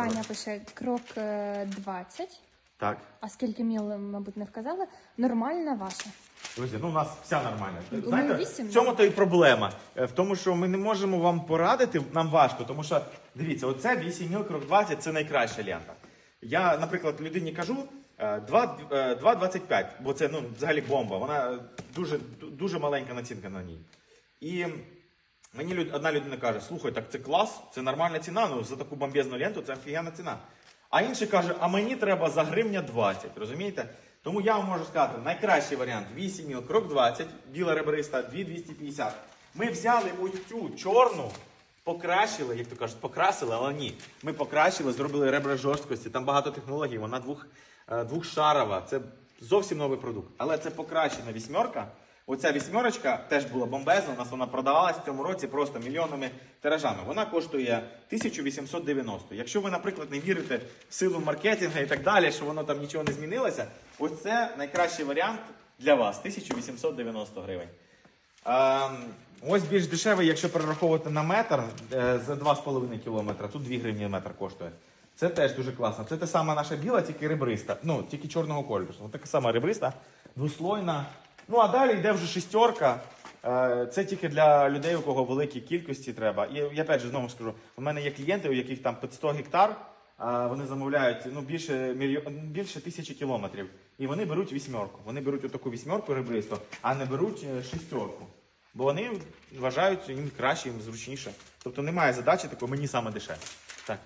Таня пише крок е, 20. Так. А скільки міл, мабуть, не вказали. Нормальна ваша. Друзі, ну у нас вся нормальна. Думаю, Знаєте, вісім, в цьому то і проблема. Е, В тому, що ми не можемо вам порадити, нам важко, тому що дивіться, оце 8 міл крок 20 це найкраща лента. Я, наприклад, людині кажу е, 2, е, 2,25, бо це ну, взагалі бомба. Вона дуже, дуже маленька націнка на ній. І мені одна людина каже: слухай, так це клас, це нормальна ціна, ну за таку бомбезну ленту це офігенна ціна. А інший каже, а мені треба за гривня 20, розумієте? Тому я вам можу сказати, найкращий варіант 8 міл, крок 20, біла ребриста 2,250. Ми взяли ось цю чорну, покращили, як то кажуть, покрасили, але ні. Ми покращили, зробили ребра жорсткості, там багато технологій, вона двох, е, двохшарова. Це зовсім новий продукт. Але це покращена вісьмерка. Оця вісьмерочка теж була бомбезна, у нас вона продавалась в цьому році просто мільйонними тиражами. Вона коштує 1890. Якщо ви, наприклад, не вірите в силу маркетингу і так далі, що воно там нічого не змінилося, ось це найкращий варіант для вас 1890 гривень. Ем, ось більш дешевий, якщо перераховувати на метр е, за 2,5 кілометра, тут 2 гривні метр коштує. Це теж дуже класно. Це те сама наша біла, тільки ребриста. Ну, тільки чорного кольору. Ось така сама ребриста, двослойна. Ну а далі йде вже шістерка. Е, Це тільки для людей, у кого великі кількості треба. І я опять же знову скажу: у мене є клієнти, у яких там під 100 гектар. Вони замовляють ну, більше мільйон більше тисячі кілометрів. І вони беруть вісьмерку. Вони беруть отаку вісьмерку ребристу, а не беруть е, шістерку. Бо вони вважають їм краще, їм зручніше. Тобто немає задачі такої, мені саме дешевше. Так.